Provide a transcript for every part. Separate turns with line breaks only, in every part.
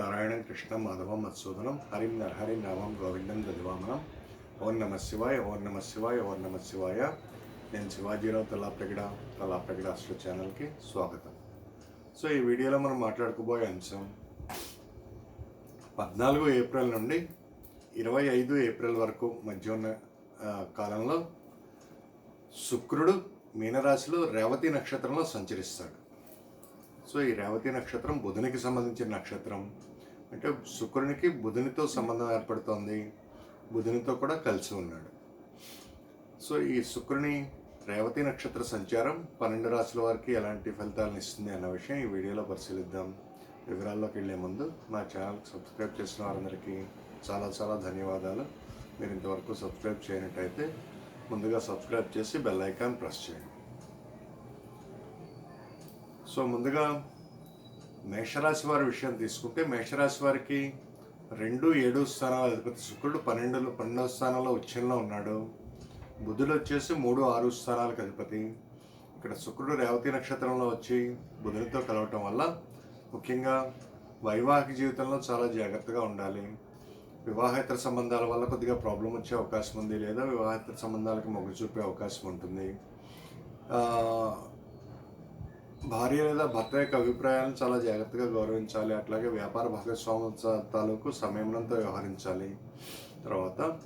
నారాయణం కృష్ణం మాధవం మత్సూదనం హరిం నరహరిం నామం గోవిందం గదివామనం ఓం నమ శివాయ ఓం నమ శివాయ ఓం నమ శివాయ నేను శివాజీరావు తలాప్రగడ తలాప్రగడ అస్ట్రో ఛానల్కి స్వాగతం. సో ఈ వీడియోలో మనం మాట్లాడుకోబోయే అంశం పద్నాలుగు ఏప్రిల్ నుండి ఇరవై ఐదు ఏప్రిల్ వరకు మధ్య ఉన్న కాలంలో శుక్రుడు మీనరాశిలో రేవతి నక్షత్రంలో సంచరిస్తాడు. సో ఈ రేవతి నక్షత్రం బుధునికి సంబంధించిన నక్షత్రం. అంటే శుక్రునికి బుధునితో సంబంధం ఏర్పడుతోంది. బుధునితో కూడా కలిసి ఉన్నాడు. సో ఈ శుక్రుని రేవతి నక్షత్ర సంచారం పన్నెండు రాశుల వారికి ఎలాంటి ఫలితాలను ఇస్తుంది అన్న విషయం ఈ వీడియోలో పరిశీలిద్దాం. వివరాల్లోకి వెళ్ళే ముందు నా ఛానల్కి సబ్స్క్రైబ్ చేసిన వారందరికీ చాలా చాలా ధన్యవాదాలు. మీరు ఇంతవరకు సబ్స్క్రైబ్ చేయనట్టయితే ముందుగా సబ్స్క్రైబ్ చేసి బెల్ ఐకాన్ ప్రెస్ చేయండి. సో ముందుగా మేషరాశి వారి విషయం తీసుకుంటే మేషరాశి వారికి రెండు ఏడు స్థానాల అధిపతి శుక్రుడు పన్నెండులో పన్నెండవ స్థానంలో ఉచ్చంలో ఉన్నాడు. బుధుడు వచ్చేసి మూడు ఆరు స్థానాలకు అధిపతి. ఇక్కడ శుక్రుడు రేవతి నక్షత్రంలో వచ్చి బుధునితో కలవటం వల్ల ముఖ్యంగా వైవాహిక జీవితంలో చాలా జాగ్రత్తగా ఉండాలి. వివాహేతర సంబంధాల వల్ల కొద్దిగా ప్రాబ్లం వచ్చే అవకాశం ఉంది లేదా వివాహేతర సంబంధాలకు మొగ్గు చూపే అవకాశం ఉంటుంది. భార్య లేదా భర్త యొక్క అభిప్రాయాలను చాలా జాగ్రత్తగా గౌరవించాలి. అట్లాగే వ్యాపార భాగస్వామ్య తాలూకు సంయమనంతో వ్యవహరించాలి. తర్వాత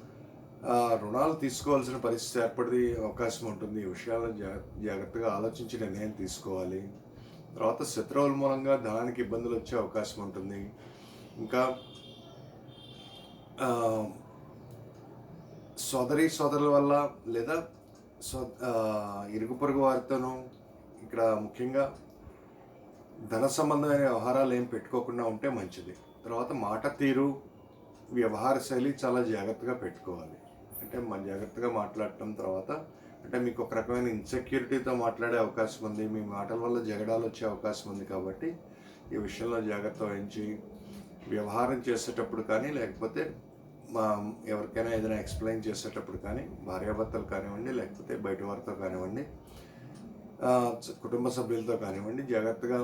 రుణాలు తీసుకోవాల్సిన పరిస్థితి ఏర్పడే అవకాశం ఉంటుంది. ఈ విషయాలను జా- జాగ్రత్తగా ఆలోచించి నిర్ణయం తీసుకోవాలి. తర్వాత శత్రువుల మూలంగా ధనానికి ఇబ్బందులు వచ్చే అవకాశం ఉంటుంది. ఇంకా సోదరి సోదరుల వల్ల లేదా సో ఇరుగు పొరుగు వారితోనూ ఇక్కడ ముఖ్యంగా ధన సంబంధమైన వ్యవహారాలు ఏం పెట్టుకోకుండా ఉంటే మంచిది. తర్వాత మాట తీరు వ్యవహార శైలి చాలా జాగ్రత్తగా పెట్టుకోవాలి. అంటే మన జాగ్రత్తగా మాట్లాడటం తర్వాత అంటే మీకు ఒక రకమైన ఇన్సెక్యూరిటీతో మాట్లాడే అవకాశం ఉంది మీ మాటల వల్ల జగడాలు వచ్చే అవకాశం ఉంది కాబట్టి ఈ విషయంలో జాగ్రత్త వహించి వ్యవహారం చేసేటప్పుడు కానీ లేకపోతే మా ఎవరికైనా ఏదైనా ఎక్స్ప్లెయిన్ చేసేటప్పుడు కానీ భార్యాభర్తలు కానివ్వండి లేకపోతే బయట వారితో కానివ్వండి కుటుంబ సభ్యులతో కానివ్వండి జాగ్రత్తగా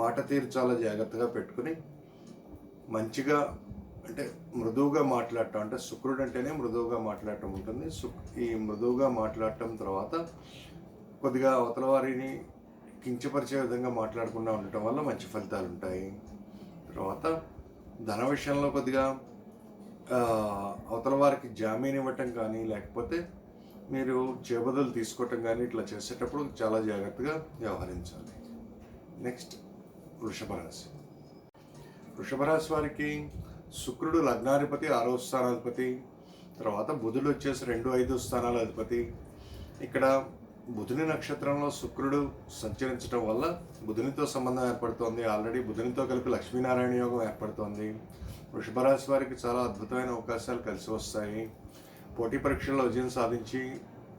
మాట తీరు చాలా జాగ్రత్తగా పెట్టుకుని మంచిగా అంటే మృదువుగా మాట్లాడటం అంటే శుక్రుడు అంటేనే మృదువుగా మాట్లాడటం ఉంటుంది. శుక్ ఈ మృదువుగా మాట్లాడటం తర్వాత కొద్దిగా అవతల వారిని కించపరిచే విధంగా మాట్లాడకుండా ఉండటం వల్ల మంచి ఫలితాలు ఉంటాయి. తర్వాత ధన విషయంలో కొద్దిగా అవతల వారికి జామీన్ ఇవ్వటం కానీ లేకపోతే మీరు చేబదులు తీసుకోవటం కానీ ఇట్లా చేసేటప్పుడు చాలా జాగ్రత్తగా వ్యవహరించాలి. నెక్స్ట్ వృషభరాశి వృషభరాశి వారికి శుక్రుడు లగ్నాధిపతి ఆరో స్థానాధిపతి తర్వాత బుధుడు వచ్చేసి రెండు ఐదు స్థానాల అధిపతి ఇక్కడ బుధుని నక్షత్రంలో శుక్రుడు సంచరించడం వల్ల బుధునితో సంబంధం ఏర్పడుతోంది. ఆల్రెడీ బుధునితో కలిపి లక్ష్మీనారాయణ యోగం ఏర్పడుతోంది. వృషభరాశి వారికి చాలా అద్భుతమైన అవకాశాలు కలిసి వస్తాయి. పోటీ పరీక్షల్లో విజయం సాధించి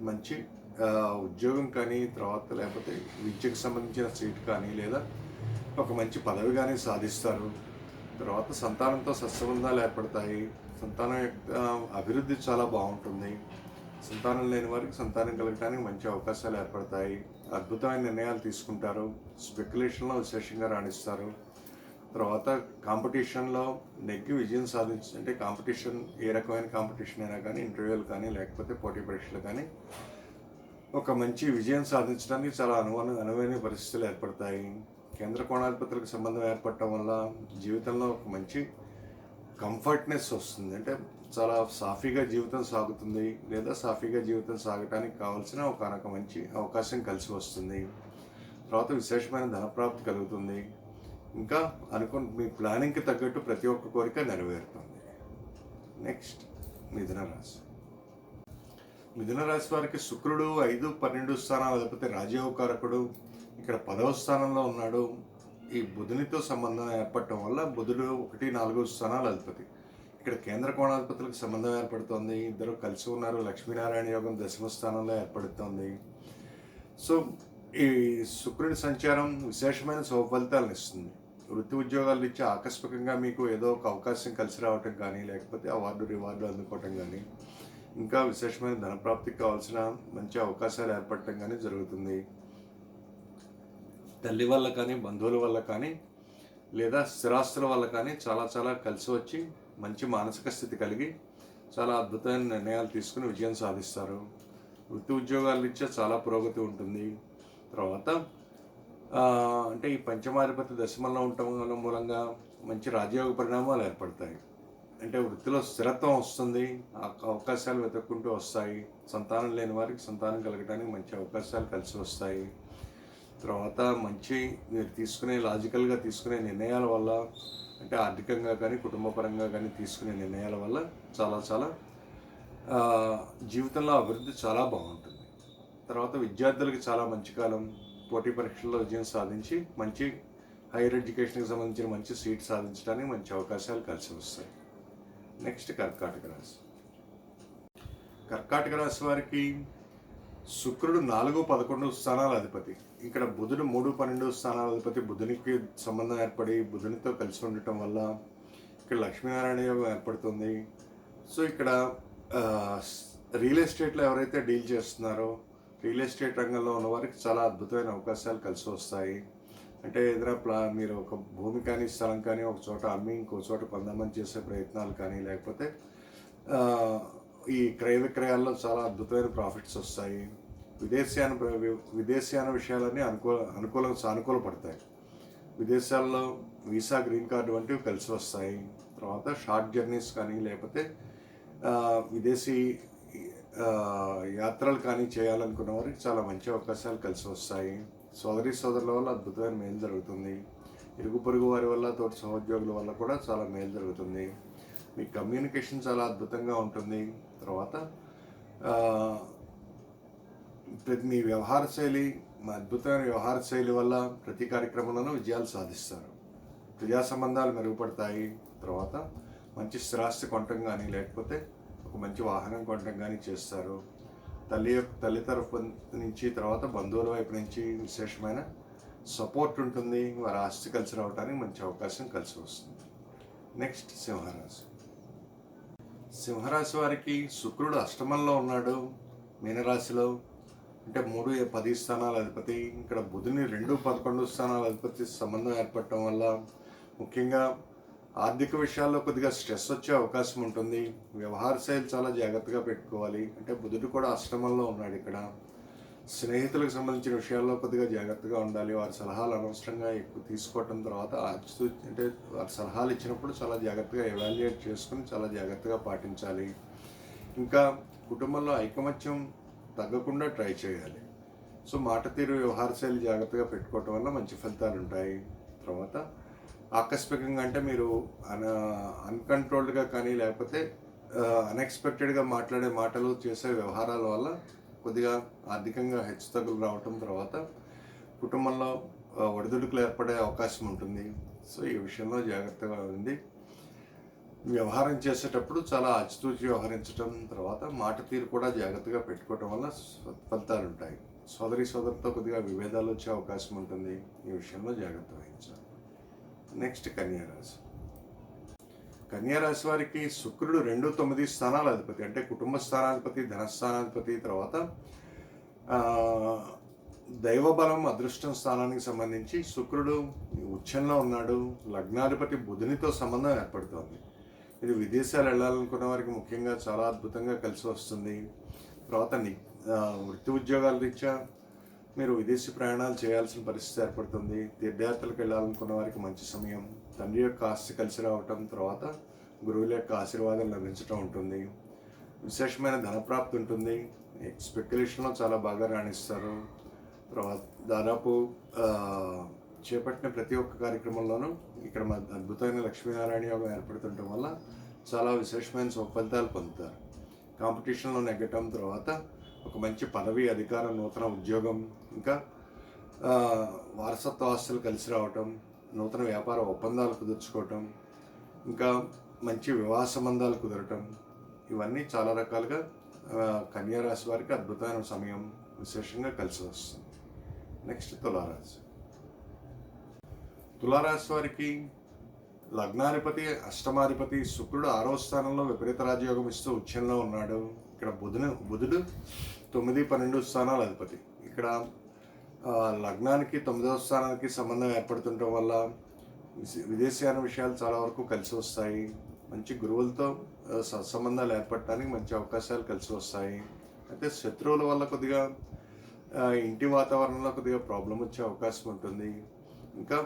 మంచి ఉద్యోగం కానీ తర్వాత లేకపోతే విద్యకు సంబంధించిన సీట్ కానీ లేదా ఒక మంచి పదవి కానీ సాధిస్తారు. తర్వాత సంతానంతో సత్సంబంధాలు ఏర్పడతాయి. సంతానం యొక్క అభివృద్ధి చాలా బాగుంటుంది. సంతానం లేని వారికి సంతానం కలగడానికి మంచి అవకాశాలు ఏర్పడతాయి. అద్భుతమైన నిర్ణయాలు తీసుకుంటారు. స్పెక్యులేషన్లో విశేషంగా రాణిస్తారు. తర్వాత కాంపిటీషన్లో నెగ్గి విజయం సాధించి అంటే కాంపిటీషన్ ఏ రకమైన కాంపిటీషన్ అయినా కానీ ఇంటర్వ్యూలు కానీ లేకపోతే పోటీ పరీక్షలు కానీ ఒక మంచి విజయం సాధించడానికి చాలా అనువైన అనువైన పరిస్థితులు ఏర్పడతాయి. కేంద్ర కోణాధిపతులకు సంబంధం ఏర్పడటం వల్ల జీవితంలో ఒక మంచి కంఫర్ట్నెస్ వస్తుంది. అంటే చాలా సాఫీగా జీవితం సాగుతుంది లేదా సాఫీగా జీవితం సాగటానికి కావాల్సిన ఒక మంచి అవకాశం కలిసి వస్తుంది. తర్వాత విశేషమైన ధనప్రాప్తి కలుగుతుంది. ఇంకా అనుకున్న మీ ప్లానింగ్కి తగ్గట్టు ప్రతి ఒక్క కోరిక నెరవేరుతుంది. నెక్స్ట్ మిథున రాశి. మిథున రాశి వారికి శుక్రుడు ఐదు పన్నెండు స్థానాలు అధిపతి రాజయోగకారకుడు ఇక్కడ పదవ స్థానంలో ఉన్నాడు. ఈ బుధునితో సంబంధం ఏర్పడటం వల్ల బుధుడు ఒకటి నాలుగు స్థానాలు అధిపతి. ఇక్కడ కేంద్ర కోణాధిపతులకు సంబంధం ఏర్పడుతోంది. ఇద్దరు కలిసి ఉన్నారు. లక్ష్మీనారాయణ యోగం దశమ స్థానంలో ఏర్పడుతోంది. సో ఈ శుక్రుడి సంచారం విశేషమైన శుభ ఫలితాలను ఇస్తుంది. వృత్తి ఉద్యోగాలు ఇచ్చే ఆకస్మికంగా మీకు ఏదో ఒక అవకాశం కలిసి రావటం కానీ లేకపోతే అవార్డు రివార్డు అందుకోవటం కానీ ఇంకా విశేషమైన ధనప్రాప్తికి కావాల్సిన మంచి అవకాశాలు ఏర్పడటం కానీ జరుగుతుంది. తల్లి వల్ల కానీ బంధువుల వల్ల కానీ లేదా స్థిరాస్తుల వల్ల కానీ చాలా చాలా కలిసి వచ్చి మంచి మానసిక స్థితి కలిగి చాలా అద్భుతమైన నిర్ణయాలు తీసుకుని విజయం సాధిస్తారు. వృత్తి ఉద్యోగాలు ఇచ్చే చాలా పురోగతి ఉంటుంది. తర్వాత అంటే ఈ పంచమాధిపతి దశమంలో ఉండటం మూలంగా మంచి రాజయోగ పరిణామాలు ఏర్పడతాయి. అంటే వృత్తిలో స్థిరత్వం వస్తుంది అవకాశాలు వెతుక్కుంటూ వస్తాయి. సంతానం లేని వారికి సంతానం కలగడానికి మంచి అవకాశాలు కలిసి వస్తాయి. తర్వాత మంచి మీరు తీసుకునే లాజికల్గా తీసుకునే నిర్ణయాల వల్ల అంటే ఆర్థికంగా కానీ కుటుంబపరంగా కానీ తీసుకునే నిర్ణయాల వల్ల చాలా చాలా జీవితంలో అభివృద్ధి చాలా బాగుంటుంది. తర్వాత విద్యార్థులకి చాలా మంచి కాలం పోటీ పరీక్షల్లో విజయం సాధించి మంచి హైయర్ ఎడ్యుకేషన్కి సంబంధించిన మంచి సీట్ సాధించడానికి మంచి అవకాశాలు కలిసి వస్తాయి. నెక్స్ట్ కర్కాటక రాశి. కర్కాటక రాశి వారికి శుక్రుడు నాలుగు పదకొండు స్థానాల అధిపతి. ఇక్కడ బుధుడు మూడు పన్నెండు స్థానాల అధిపతి. బుధునికి సంబంధం ఏర్పడి బుధునితో కలిసి ఉండటం వల్ల ఇక్కడ లక్ష్మీనారాయణ యోగం ఏర్పడుతుంది. సో ఇక్కడ రియల్ ఎస్టేట్లో ఎవరైతే డీల్ చేస్తున్నారో రియల్ ఎస్టేట్ రంగంలో ఉన్న వారికి చాలా అద్భుతమైన అవకాశాలు కలిసి వస్తాయి. అంటే ఏదైనా ప్లా మీరు ఒక భూమి కానీ స్థలం కానీ ఒక చోట అమ్మి ఇంకో చోట కొందామని చేసే ప్రయత్నాలు కానీ లేకపోతే ఈ క్రయ విక్రయాల్లో చాలా అద్భుతమైన ప్రాఫిట్స్ వస్తాయి. విదేశీయాన విదేశీయాన విషయాలన్నీ అనుకూల అనుకూల సానుకూల పడతాయి. విదేశాల్లో వీసా గ్రీన్ కార్డు వంటివి కలిసి వస్తాయి. తర్వాత షార్ట్ జర్నీస్ కానీ లేకపోతే విదేశీ యాత్రలు కానీ చేయాలనుకున్న వారికి చాలా మంచి అవకాశాలు కలిసి వస్తాయి. సోదరి సోదరుల వల్ల అద్భుతమైన మేలు జరుగుతుంది. ఇరుగు పొరుగు వారి వల్ల తోటి సహోద్యోగుల వల్ల కూడా చాలా మేలు జరుగుతుంది. మీ కమ్యూనికేషన్ చాలా అద్భుతంగా ఉంటుంది. తర్వాత ప్రతి మీ వ్యవహార శైలి మా అద్భుతమైన వ్యవహార శైలి వల్ల ప్రతి కార్యక్రమంలోనూ విజయాలు సాధిస్తారు. ప్రజా సంబంధాలు మెరుగుపడతాయి. తర్వాత మంచి స్థిరాస్తి కొనటం కానీ లేకపోతే ఒక మంచి వాహనం కొనటం కానీ చేస్తారు. తల్లి తల్లి తరపు నుంచి తర్వాత బంధువుల వైపు నుంచి విశేషమైన సపోర్ట్ ఉంటుంది. వారి ఆస్తి కలిసి రావడానికి మంచి అవకాశం కలిసి వస్తుంది. నెక్స్ట్ సింహరాశి. సింహరాశి వారికి శుక్రుడు అష్టమంలో ఉన్నాడు. మీనరాశిలో అంటే మూడు పది స్థానాల అధిపతి. ఇక్కడ బుధుని రెండు పదకొండు స్థానాల అధిపతి సంబంధం ఏర్పడటం వల్ల ముఖ్యంగా ఆర్థిక విషయాల్లో కొద్దిగా స్ట్రెస్ వచ్చే అవకాశం ఉంటుంది. వ్యవహార శైలి చాలా జాగ్రత్తగా పెట్టుకోవాలి. అంటే బుధుడు కూడా అష్టమంలో ఉన్నాడు ఇక్కడ. స్నేహితులకు సంబంధించిన విషయాల్లో కొద్దిగా జాగ్రత్తగా ఉండాలి. వారి సలహాలు అనవసరంగా ఎక్కువ తీసుకోవటం తర్వాత అంటే వారి సలహాలు ఇచ్చినప్పుడు చాలా జాగ్రత్తగా ఎవాల్యుయేట్ చేసుకుని చాలా జాగ్రత్తగా పాటించాలి. ఇంకా కుటుంబంలో ఐకమత్యం తగ్గకుండా ట్రై చేయాలి. సో మాట తీరు వ్యవహార శైలి జాగ్రత్తగా పెట్టుకోవటం వల్ల మంచి ఫలితాలు ఉంటాయి తర్వాత ఆకస్మికంగా అంటే మీరు అన అన్కంట్రోల్డ్గా కానీ లేకపోతే అన్ఎక్స్పెక్టెడ్గా మాట్లాడే మాటలు చేసే వ్యవహారాల వల్ల కొద్దిగా ఆర్థికంగా హెచ్చుతగ్గులు రావటం తర్వాత కుటుంబంలో ఒడిదుడుకులు ఏర్పడే అవకాశం ఉంటుంది. సో ఈ విషయంలో జాగ్రత్తగా ఉంది వ్యవహారం చేసేటప్పుడు చాలా ఆచితూచి వ్యవహరించడం తర్వాత మాట తీరు కూడా జాగ్రత్తగా పెట్టుకోవటం వల్ల ఫలితాలు ఉంటాయి సోదరి సోదరితో కొద్దిగా విభేదాలు వచ్చే అవకాశం ఉంటుంది. ఈ విషయంలో జాగ్రత్త వహించాలి. నెక్స్ట్ కన్యారాశి. కన్యారాశి వారికి శుక్రుడు రెండు తొమ్మిది స్థానాల అధిపతి అంటే కుటుంబ స్థానాధిపతి ధనస్థానాధిపతి తర్వాత దైవబలం అదృష్టం స్థానానికి సంబంధించి శుక్రుడు ఉచ్చంలో ఉన్నాడు. లగ్నాధిపతి బుధునితో సంబంధం ఏర్పడుతోంది. ఇది విదేశాలు వెళ్ళాలనుకున్న వారికి ముఖ్యంగా చాలా అద్భుతంగా కలిసి వస్తుంది. తర్వాత ని వృత్తి ఉద్యోగాల రీత్యా మీరు విదేశీ ప్రయాణాలు చేయాల్సిన పరిస్థితి ఏర్పడుతుంది. తీర్థయాత్రలకు వెళ్ళాలనుకున్న వారికి మంచి సమయం. తండ్రి యొక్క ఆస్తి కలిసి రావటం తర్వాత గురువుల యొక్క ఆశీర్వాదం లభించటం ఉంటుంది. విశేషమైన ధనప్రాప్తి ఉంటుంది. స్పెక్యులేషన్లో చాలా బాగా రాణిస్తారు. తర్వాత దాదాపు చేపట్టిన ప్రతి ఒక్క కార్యక్రమంలోనూ ఇక్కడ అద్భుతమైన లక్ష్మీనారాయణ యోగం ఏర్పడుతుండటం వల్ల చాలా విశేషమైన సుఫలితాలు పొందుతారు. కాంపిటీషన్లో నెగ్గటం తర్వాత ఒక మంచి పదవి అధికారం నూతన ఉద్యోగం ఇంకా వారసత్వ ఆస్తులు కలిసి రావటం నూతన వ్యాపార ఒప్పందాలు కుదుర్చుకోవటం ఇంకా మంచి వివాహ సంబంధాలు కుదరటం ఇవన్నీ చాలా రకాలుగా కన్యారాశి వారికి అద్భుతమైన సమయం విశేషంగా కలిసి వస్తుంది. నెక్స్ట్ తులారాశి. తులారాశి వారికి లగ్నాధిపతి అష్టమాధిపతి శుక్రుడు ఆరో స్థానంలో విపరీత రాజయోగం ఇస్తూ ఉచ్చంలో ఉన్నాడు. ఇక్కడ బుధుని బుధుడు తొమ్మిది పన్నెండు స్థానాల అధిపతి. ఇక్కడ లగ్నానికి తొమ్మిదవ స్థానానికి సంబంధం ఏర్పడుతుండటం వల్ల విదేశీయాన విషయాలు చాలా వరకు కలిసి వస్తాయి. మంచి గురువులతో సత్సంబంధాలు ఏర్పడటానికి మంచి అవకాశాలు కలిసి వస్తాయి. అయితే శత్రువుల వల్ల కొద్దిగా ఇంటి వాతావరణంలో కొద్దిగా ప్రాబ్లం వచ్చే అవకాశం ఉంటుంది. ఇంకా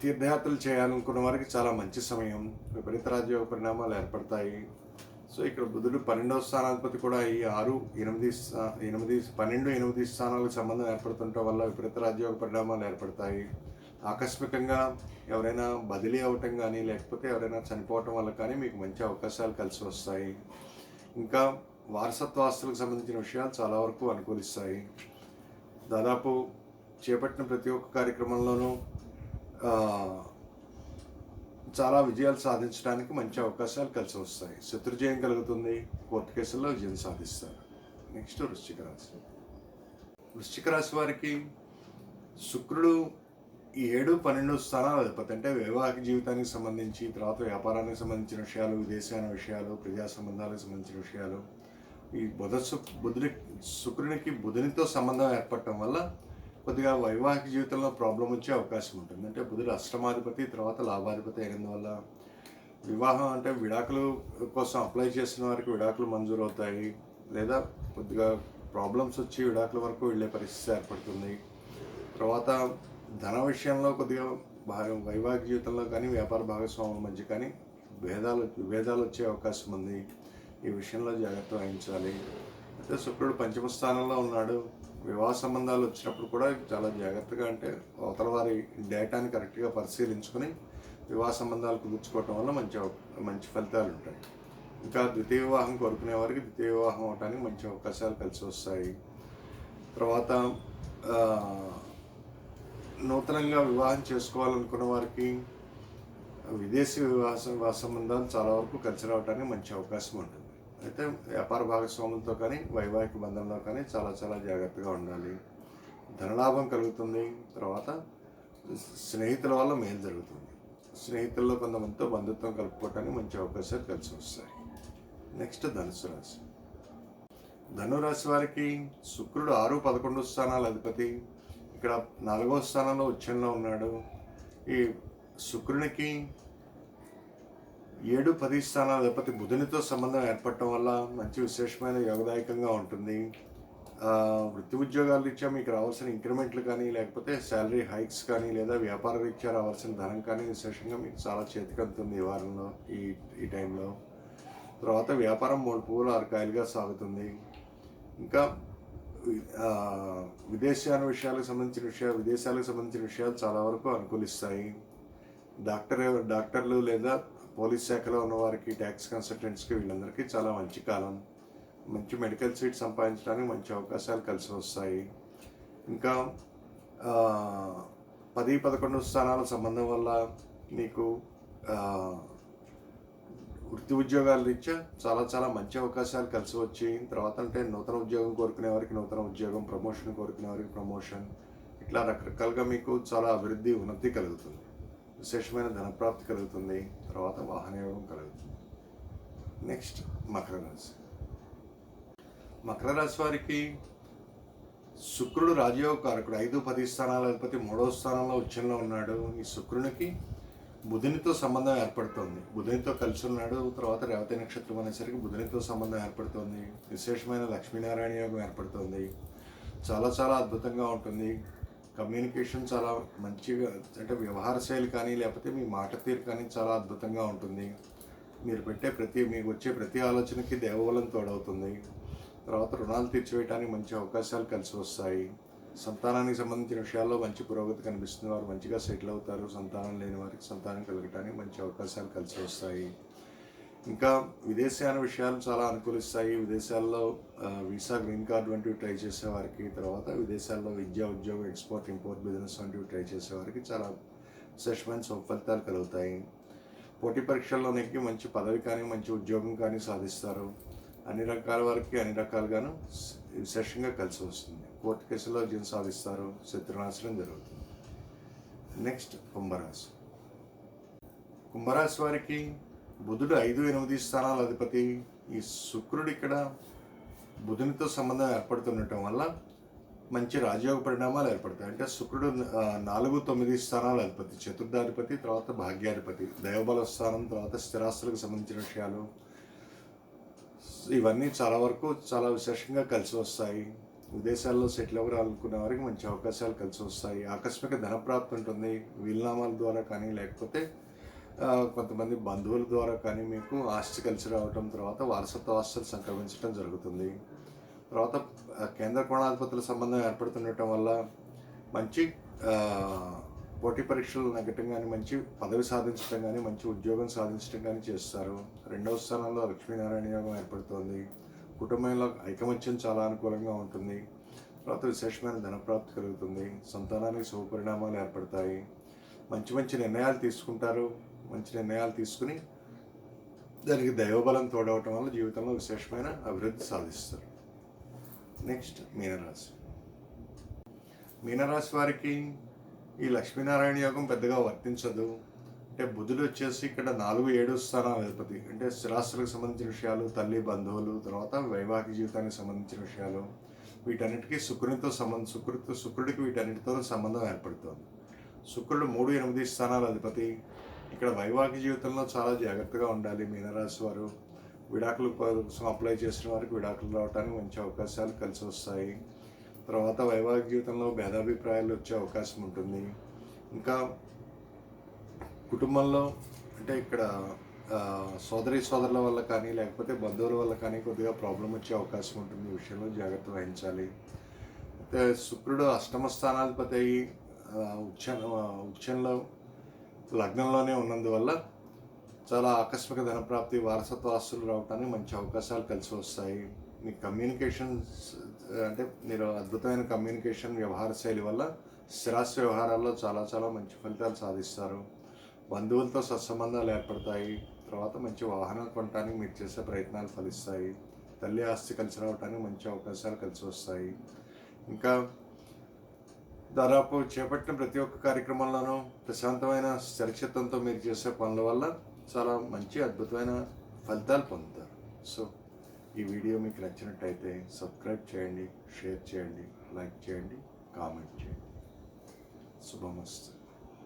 తీర్థయాత్రలు చేయాలనుకున్న వారికి చాలా మంచి సమయం. విపరీత రాజ్య పరిణామాలు ఏర్పడతాయి. సో ఇక్కడ బుధుడు పన్నెండవ స్థానాధిపతి కూడా ఈ ఆరు ఎనిమిది స్థా- ఎనిమిది పన్నెండు ఎనిమిది స్థానాలకు సంబంధం ఏర్పడుతుండటం వల్ల విపరీత రాజ్యోగ పరిణామాలు ఏర్పడతాయి. ఆకస్మికంగా ఎవరైనా బదిలీ అవ్వటం కానీ లేకపోతే ఎవరైనా చనిపోవటం వల్ల కానీ మీకు మంచి అవకాశాలు కలిసి వస్తాయి. ఇంకా వారసత్వ ఆస్తులకు సంబంధించిన విషయాలు చాలా వరకు అనుకూలిస్తాయి. దాదాపు చేపట్టిన ప్రతి ఒక్క కార్యక్రమంలోనూ చాలా విజయాలు సాధించడానికి మంచి అవకాశాలు కలిసి వస్తాయి. శత్రుజయం కలుగుతుంది. కోర్టు కేసుల్లో విజయం సాధిస్తారు. నెక్స్ట్ వృశ్చిక రాశి. వృశ్చిక రాశి వారికి శుక్రుడు ఈ ఏడు పన్నెండు స్థానాలు అధిపతి. అంటే వైవాహిక జీవితానికి సంబంధించి తర్వాత వ్యాపారానికి సంబంధించిన విషయాలు విదేశాన విషయాలు ప్రజా సంబంధాలకు సంబంధించిన విషయాలు. ఈ బుధ శుక్ బుధుని శుక్రునికి బుధునితో సంబంధం ఏర్పడటం వల్ల కొద్దిగా వైవాహిక జీవితంలో ప్రాబ్లం వచ్చే అవకాశం ఉంటుంది. అంటే బుధుడు అష్టమాధిపతి తర్వాత లాభాధిపతి అయినందువల్ల వివాహం అంటే విడాకులు కోసం అప్లై చేసిన వారికి విడాకులు మంజూరు అవుతాయి లేదా కొద్దిగా ప్రాబ్లమ్స్ వచ్చి విడాకుల వరకు వెళ్ళే పరిస్థితి ఏర్పడుతుంది. తర్వాత ధన విషయంలో కొద్దిగా భా- వైవాహిక జీవితంలో కానీ వ్యాపార భాగస్వాముల మధ్య కానీ భేదాలు విభేదాలు వచ్చే అవకాశం ఉంది. ఈ విషయంలో జాగ్రత్త వహించాలి. అయితే శుక్రుడు పంచమ స్థానంలో ఉన్నాడు. వివాహ సంబంధాలు వచ్చినప్పుడు కూడా చాలా జాగ్రత్తగా అంటే అవతల వారి డేటాని కరెక్ట్గా పరిశీలించుకొని వివాహ సంబంధాలు కుదుర్చుకోవటం వల్ల మంచి మంచి ఫలితాలు ఉంటాయి. ఇంకా ద్వితీయ వివాహం కోరుకునే వారికి ద్వితీయ వివాహం అవడానికి మంచి అవకాశాలు కలిసి వస్తాయి. తర్వాత నూతనంగా వివాహం చేసుకోవాలనుకున్న వారికి విదేశీ వివాహ వివాహ సంబంధాలు చాలా వరకు కలిసి రావడానికి మంచి అవకాశం ఉంటుంది. అయితే వ్యాపార భాగస్వాములతో కానీ వైవాహిక బంధంలో కానీ చాలా చాలా జాగ్రత్తగా ఉండాలి. ధనలాభం కలుగుతుంది. తర్వాత స్నేహితుల వల్ల మేలు జరుగుతుంది. స్నేహితుల్లో కొంతమందితో బంధుత్వం కలుపుకోవటానికి మంచి అవకాశాలు కలిసి వస్తాయి. నెక్స్ట్ ధనుసు రాశి. ధనురాశి వారికి శుక్రుడు ఆరు పదకొండు స్థానాల అధిపతి. ఇక్కడ నాలుగో స్థానంలో ఉచ్చంలో ఉన్నాడు. ఈ శుక్రునికి ఏడు పది స్థానాలు లేకపోతే బుధునితో సంబంధం ఏర్పడటం వల్ల మంచి విశేషమైన యోగదాయకంగా ఉంటుంది. వృత్తి ఉద్యోగాల రీత్యా మీకు రావాల్సిన ఇంక్రిమెంట్లు కానీ లేకపోతే శాలరీ హైక్స్ కానీ లేదా వ్యాపార రీత్యా రావాల్సిన ధనం కానీ విశేషంగా మీకు చాలా చేతికంతుంది ఈ వారంలో ఈ ఈ టైంలో. తర్వాత వ్యాపారం మూడు పువ్వులు ఆరు కాయలుగా సాగుతుంది. ఇంకా విదేశాల విషయాలకు సంబంధించిన విషయాలు విదేశాలకు సంబంధించిన విషయాలు చాలా వరకు అనుకూలిస్తాయి. డాక్టర్ డాక్టర్లు లేదా పోలీస్ శాఖలో ఉన్న వారికి ట్యాక్స్ కన్సల్టెంట్స్కి వీళ్ళందరికీ చాలా మంచి కాలం. మంచి మెడికల్ సీట్ సంపాదించడానికి మంచి అవకాశాలు కలిసి వస్తాయి. ఇంకా పది పదకొండు స్థానాల సంబంధం వల్ల మీకు వృత్తి ఉద్యోగాల రీత్యా చాలా చాలా మంచి అవకాశాలు కలిసి వచ్చి తర్వాత అంటే నూతన ఉద్యోగం కోరుకునే వారికి నూతన ఉద్యోగం ప్రమోషన్ కోరుకునే వారికి ప్రమోషన్. ఇట్లా రకరకాలుగా మీకు చాలా అభివృద్ధి ఉన్నతి కలుగుతుంది. విశేషమైన ధనప్రాప్తి కలుగుతుంది తర్వాత వాహనయోగం కలుగుతుంది. నెక్స్ట్ మకర రాశి. మకర రాశి వారికి శుక్రుడు రాజయోగ కారకుడు ఐదు పది స్థానాల అధిపతి మూడవ స్థానంలో ఉచ్చంలో ఉన్నాడు. ఈ శుక్రునికి బుధునితో సంబంధం ఏర్పడుతోంది. బుధునితో కలిసి ఉన్నాడు. తర్వాత రేవతి నక్షత్రం అనేసరికి బుధునితో సంబంధం ఏర్పడుతోంది. విశేషమైన లక్ష్మీనారాయణ యోగం ఏర్పడుతోంది. చాలా చాలా అద్భుతంగా ఉంటుంది. కమ్యూనికేషన్ చాలా మంచిగా అంటే వ్యవహార శైలి కానీ లేకపోతే మీ మాట తీరు కానీ చాలా అద్భుతంగా ఉంటుంది. మీరు పెట్టే ప్రతి మీకు వచ్చే ప్రతి ఆలోచనకి దేవబలం తోడవుతుంది. తర్వాత రుణాలు తీర్చివేయడానికి మంచి అవకాశాలు కలిసి వస్తాయి. సంతానానికి సంబంధించిన విషయాల్లో మంచి పురోగతి కనిపిస్తుంది. వారు మంచిగా సెటిల్ అవుతారు. సంతానం లేని వారికి సంతానం కలగటానికి మంచి అవకాశాలు కలిసి వస్తాయి. ఇంకా విదేశాల విషయాలు చాలా అనుకూలిస్తాయి. విదేశాల్లో వీసా గ్రీన్ కార్డ్ వంటివి ట్రై చేసే వారికి తర్వాత విదేశాల్లో విద్యా ఉద్యోగం ఎక్స్పోర్ట్ ఇంపోర్ట్ బిజినెస్ వంటివి ట్రై చేసే వారికి చాలా విశేషమైన శుభ ఫలితాలు కలుగుతాయి. పోటీ పరీక్షల్లో మంచి పదవి కానీ మంచి ఉద్యోగం కానీ సాధిస్తారు. అన్ని రకాల వారికి అన్ని రకాలుగాను విశేషంగా కలిసి వస్తుంది. కోర్టు కేసులో విజయం సాధిస్తారు. శత్రునాశనం జరుగుతుంది. నెక్స్ట్ కుంభరాశి. కుంభరాశి వారికి బుధుడు ఐదు ఎనిమిది స్థానాల అధిపతి. ఈ శుక్రుడు ఇక్కడ బుధునితో సంబంధం ఏర్పడుతుండటం వల్ల మంచి రాజయోగ పరిణామాలు ఏర్పడతాయి. అంటే శుక్రుడు నాలుగు తొమ్మిది స్థానాల అధిపతి చతుర్థాధిపతి తర్వాత భాగ్యాధిపతి దైవబల స్థానం తర్వాత స్థిరాస్తులకు సంబంధించిన విషయాలు. ఇవన్నీ చాలా వరకు చాలా విశేషంగా కలిసి వస్తాయి. విదేశాల్లో సెటిల్ అవ్వాలనుకునే వారికి మంచి అవకాశాలు కలిసి వస్తాయి. ఆకస్మిక ధనప్రాప్తి ఉంటుంది. వీలునామాల ద్వారా కానీ లేకపోతే కొంతమంది బంధువుల ద్వారా కానీ మీకు ఆస్తి కలిసి రావటం తర్వాత వారసత్వ ఆస్తులు సంక్రమించడం జరుగుతుంది. తర్వాత కేంద్ర కోణాధిపతుల సంబంధం ఏర్పడుతుండటం వల్ల మంచి పోటీ పరీక్షలు నెగ్గటం కానీ మంచి పదవి సాధించడం కానీ మంచి ఉద్యోగం సాధించడం కానీ చేస్తారు. రెండవ స్థానంలో లక్ష్మీనారాయణ యోగం ఏర్పడుతోంది. కుటుంబంలో ఐకమత్యం చాలా అనుకూలంగా ఉంటుంది. తర్వాత విశేషమైన ధనప్రాప్తి కలుగుతుంది. సంతానానికి శుభపరిణామాలు ఏర్పడతాయి. మంచి మంచి నిర్ణయాలు తీసుకుంటారు. మంచి నిర్ణయాలు తీసుకుని దానికి దైవబలం తోడవటం వల్ల జీవితంలో విశేషమైన అభివృద్ధి సాధిస్తారు. నెక్స్ట్ మీనరాశి. మీనరాశి వారికి ఈ లక్ష్మీనారాయణ యోగం పెద్దగా వర్తించదు. అంటే బుధుడు వచ్చేసి ఇక్కడ నాలుగు ఏడు స్థానాల అధిపతి. అంటే స్థిరాస్తులకు సంబంధించిన విషయాలు తల్లి బంధువులు తర్వాత వైవాహిక జీవితానికి సంబంధించిన విషయాలు. వీటన్నిటికీ శుక్రునితో సంబంధం శుక్రుడితో శుక్రుడికి వీటన్నిటితో సంబంధం ఏర్పడుతోంది. శుక్రుడు మూడు ఎనిమిది స్థానాల అధిపతి. ఇక్కడ వైవాహిక జీవితంలో చాలా జాగ్రత్తగా ఉండాలి. మీనరాశి వారు విడాకుల కోసం అప్లై చేసిన వారికి విడాకులు రావడానికి మంచి అవకాశాలు కలిసి వస్తాయి. తర్వాత వైవాహిక జీవితంలో భేదాభిప్రాయాలు వచ్చే అవకాశం ఉంటుంది. ఇంకా కుటుంబంలో అంటే ఇక్కడ సోదరి సోదరుల వల్ల కానీ లేకపోతే బంధువుల వల్ల కానీ కొద్దిగా ప్రాబ్లం వచ్చే అవకాశం ఉంటుంది. ఈ విషయంలో జాగ్రత్త వహించాలి. అయితే శుక్రుడు అష్టమ స్థానాధిపతి అయ్యి ఆ, ఉచ్చంలో లగ్నంలోనే ఉన్నందువల్ల చాలా ఆకస్మిక ధనప్రాప్తి వారసత్వ ఆస్తులు రావడానికి మంచి అవకాశాలు కలిసి వస్తాయి. మీ కమ్యూనికేషన్స్ అంటే మీరు అద్భుతమైన కమ్యూనికేషన్ వ్యవహార శైలి వల్ల స్థిరాస్తి వ్యవహారాల్లో చాలా చాలా మంచి ఫలితాలు సాధిస్తారు. బంధువులతో సత్సంబంధాలు ఏర్పడతాయి. తర్వాత మంచి వాహనం కొనడానికి మీరు చేసే ప్రయత్నాలు ఫలిస్తాయి. తల్లి ఆస్తి కలిసి రావడానికి మంచి అవకాశాలు కలిసి వస్తాయి. ఇంకా దాదాపు చేపట్టిన ప్రతి ఒక్క కార్యక్రమంలోనూ ప్రశాంతమైన సురక్షితంతో మీరు చేసే పనుల వల్ల చాలా మంచి అద్భుతమైన ఫలితాలు పొందుతారు. సో ఈ వీడియో మీకు నచ్చినట్టయితే సబ్స్క్రైబ్ చేయండి షేర్ చేయండి లైక్ చేయండి కామెంట్ చేయండి. శుభమస్తు.